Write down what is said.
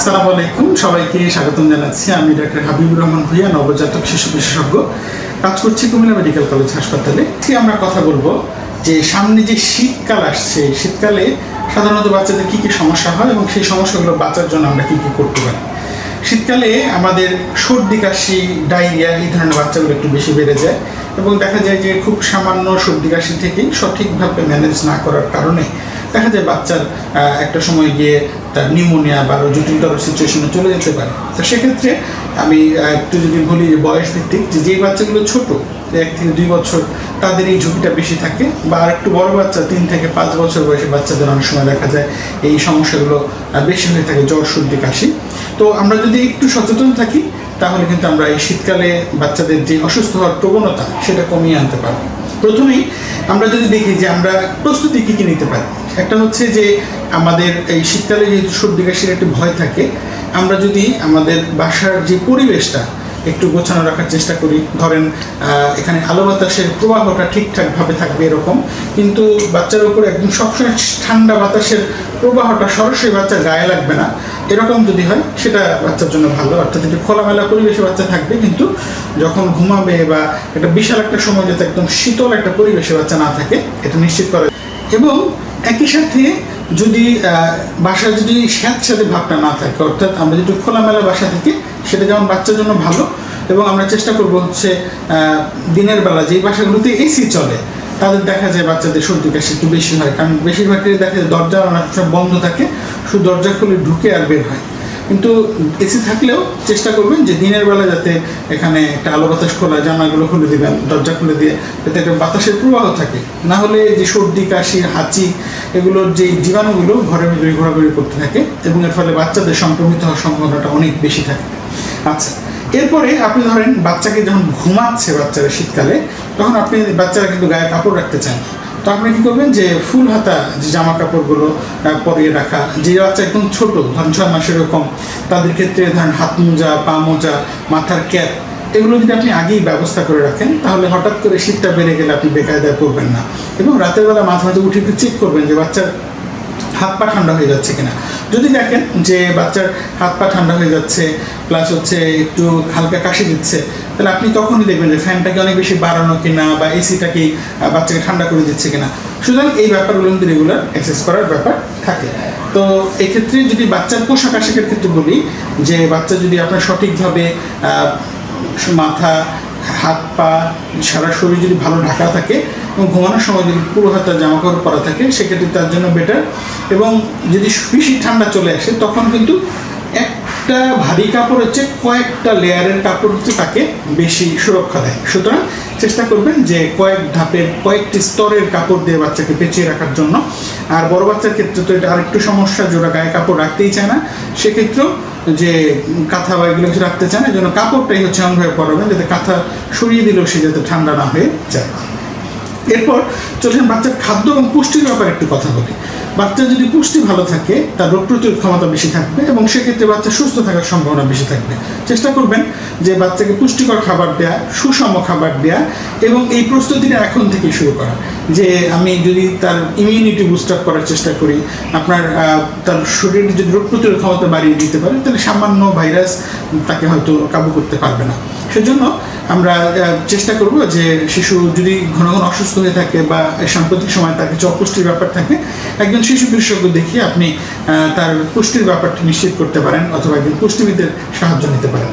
আসসালামু আলাইকুম। সবাইকে স্বাগতম জানাচ্ছি। আমি ডাক্তার হাবিবুর রহমান ভুইয়া, নবজাতক শিশু বিশেষজ্ঞ। কাজ করছি কুমিল্লা মেডিকেল কলেজ হাসপাতালে। ঠিক আমরা কথা বলব যে সামনে যে শীতকাল আসছে, শীতকালে সাধারণত বাচ্চাদের কী কী সমস্যা হয় এবং সেই সমস্যাগুলো বাঁচার জন্য আমরা কী কী করতে পারি? শীতকালে আমাদের সর্দি, কাশি, ডায়রিয়া এই ধরনের বাচ্চাগুলো একটু বেশি বেড়ে যায় এবং দেখা যায় যে খুব সামান্য সর্দি, কাশি থেকেই সঠিকভাবে ম্যানেজ না করার কারণে দেখা যায় বাচ্চার একটা সময় গিয়ে তার নিউমোনিয়া বা জটিলতর সিচুয়েশনে চলে যেতে পারে। তো সেক্ষেত্রে আমি একটু যদি বলি যে বয়স ভিত্তিক যে যে বাচ্চাগুলো ছোট, এক থেকে দুই বছর, তাদের এই ঝুঁকিটা বেশি থাকে বা আর একটু বড় বাচ্চা, তিন থেকে পাঁচ বছর বয়সী বাচ্চাদের অনেক সময় দেখা যায় এই সমস্যাগুলো বেশি হয়ে থাকে জ্বর, সর্দি, কাশি। তো আমরা যদি একটু সচেতন থাকি তাহলে কিন্তু আমরা এই শীতকালে বাচ্চাদের যে অসুস্থ হওয়ার প্রবণতা, সেটা কমিয়ে আনতে পারব। প্রথমেই আমরা যদি দেখি যে আমরা প্রস্তুতি কী কী নিতে পারি। একটা হচ্ছে যে আমাদের এই শীতকালে যেহেতু সর্দি, কাশির একটা ভয় থাকে, আমরা যদি আমাদের বাসার যে পরিবেশটা একটু গোছানো রাখার চেষ্টা করি। ধরেন এখানে আলো বাতাসের প্রবাহটা ঠিকঠাকভাবে থাকবে এরকম, কিন্তু বাচ্চার উপর একদম সবসময় ঠান্ডা বাতাসের প্রবাহটা সরাসরি বাচ্চার গায়ে লাগবে না। এরকম যদি হয়, সেটা বাচ্চার জন্য ভালো। অর্থাৎ একটু খোলামেলা পরিবেশে বাচ্চা থাকবে, কিন্তু যখন ঘুমাবে বা একটা বিশাল একটা সময় যাতে একদম শীতল একটা পরিবেশে বাচ্চা না থাকে, এটা নিশ্চিত করা এবং একই সাথে যদি বাসায় যদি স্যাঁতস্যাঁতে ভাবটা না থাকে, অর্থাৎ আমরা যদি খোলামেলা বাসা থেকে, সেটা যেমন বাচ্চার জন্য ভালো, এবং আমরা চেষ্টা করব হচ্ছে দিনের বেলা যেই বাসাগুলোতে এসি চলে তাদের দেখা যায় বাচ্চাদের সর্দি কাশি একটু বেশি হয়। কারণ বেশিরভাগ ক্ষেত্রে দেখা যায় দরজা সময় বন্ধ থাকে, শুধু দরজা খুলে ঢুকে আর বের হয়। কিন্তু এসি থাকলেও চেষ্টা করবেন যে দিনের বেলা যাতে এখানে একটা আলো বাতাস খোলা জানাগুলো খুলে দিবেন, দরজা খুলে দিয়ে যাতে একটা বাতাসের প্রবাহ থাকে। না হলে যে সর্দি, কাশি, হাঁচি, এগুলোর যে জীবাণুগুলো ঘরের ভিতরে ঘোরাঘুরি করতে থাকে এবং এর ফলে বাচ্চাদের সংক্রমিত হওয়ার সম্ভাবনাটা অনেক বেশি থাকে। আচ্ছা এরপরে আপনি ধরেন বাচ্চাকে যখন ঘুমাচ্ছে বাচ্চারা শীতকালে তখন আপনি বাচ্চারা কিন্তু গায়ে কাপড় রাখতে চান। তো আপনি কী করবেন যে ফুল হাতা, যে জামা কাপড়গুলো পরিয়ে রাখা, যে বাচ্চা একদম ছোট, ধরেন ছয় মাসের এরকম তাদের ক্ষেত্রে ধরেন হাত মোজা, পা মোজা, মাথার ক্যাপ, এগুলো যদি আপনি আগেই ব্যবস্থা করে রাখেন, তাহলে হঠাৎ করে শীতটা বেড়ে গেলে আপনি বেকায়দায় পড়বেন না। এবং রাতের বেলা মাঝে মাঝে উঠে একটু চেক করবেন যে বাচ্চার হাত পা ঠান্ডা হয়ে যাচ্ছে কিনা। যদি দেখেন যে বাচ্চার হাত পা ঠান্ডা হয়ে যাচ্ছে প্লাস হচ্ছে একটু হালকা কাশি দিচ্ছে, তাহলে আপনি তখনই দেখবেন যে ফ্যানটাকে অনেক বেশি বাড়ানো কিনা বা এসিটাকে বাচ্চাকে ঠান্ডা করে দিচ্ছে কিনা। সুতরাং এই ব্যাপারগুলো কিন্তু রেগুলার এক্সেস করার ব্যাপার থাকে। তো এক্ষেত্রে যদি বাচ্চার পোশাক আশাকের ক্ষেত্রে বলি, যে বাচ্চা যদি আপনার সঠিকভাবে মাথা, হাত পা, সারা শরীর যদি ভালো ঢাকা থাকে এবং ঘুমানোর সময় যদি পুরো হাতের জামা কাপড় পরা থাকে, সেক্ষেত্রে তার জন্য বেটার এবং যদি বেশি ঠান্ডা চলে আসে, তখন কিন্তু একটা ভারী কাপড় হচ্ছে কয়েকটা লেয়ারের কাপড় হচ্ছে তাকে বেশি সুরক্ষা দেয়। সুতরাং চেষ্টা করবেন যে কয়েক ধাপের, কয়েকটি স্তরের কাপড় দিয়ে বাচ্চাকে পেঁচিয়ে রাখার জন্য। আর বড় বাচ্চার ক্ষেত্রে তো এটা আরেকটু সমস্যা, যারা গায়ে কাপড় রাখতেই চায় না, সেক্ষেত্রেও যে কাঁথা বা এগুলো কিছু রাখতে চায় না, এই জন্য কাপড়টাই হচ্ছে এমনভাবে পরাবেন যাতে কাঁথা সরিয়ে দিলেও সে যাতে ঠান্ডা না হয়ে যায়। এরপর চলছেন বাচ্চার খাদ্য এবং পুষ্টির ব্যাপারে একটু কথা বলি। বাচ্চার যদি পুষ্টি ভালো থাকে, তার রোগ প্রতিরোধ ক্ষমতা বেশি থাকবে এবং সেক্ষেত্রে বাচ্চা সুস্থ থাকার সম্ভাবনা বেশি থাকবে। চেষ্টা করবেন যে বাচ্চাকে পুষ্টিকর খাবার দেয়া, সুষম খাবার দেয়া এবং এই প্রস্তুতিটা এখন থেকে শুরু করা। যে আমি যদি তার ইমিউনিটি বুস্ট আপ করার চেষ্টা করি, আপনার তার শরীরে যদি রোগ প্রতিরোধ ক্ষমতা বাড়িয়ে দিতে পারে, তাহলে সামান্য ভাইরাস তাকে হয়তো কাবু করতে পারবে না। সেজন্য আমরা চেষ্টা করব যে শিশু যদি ঘন ঘন অসুস্থ হয়ে থাকে বা সাম্প্রতিক সময় তার কিছু অপুষ্টির ব্যাপার থাকে, একজন শিশু বিশেষজ্ঞ দেখিয়ে আপনি তার পুষ্টির ব্যাপারটি নিশ্চিত করতে পারেন অথবা একজন পুষ্টিবিদের সাহায্য নিতে পারেন।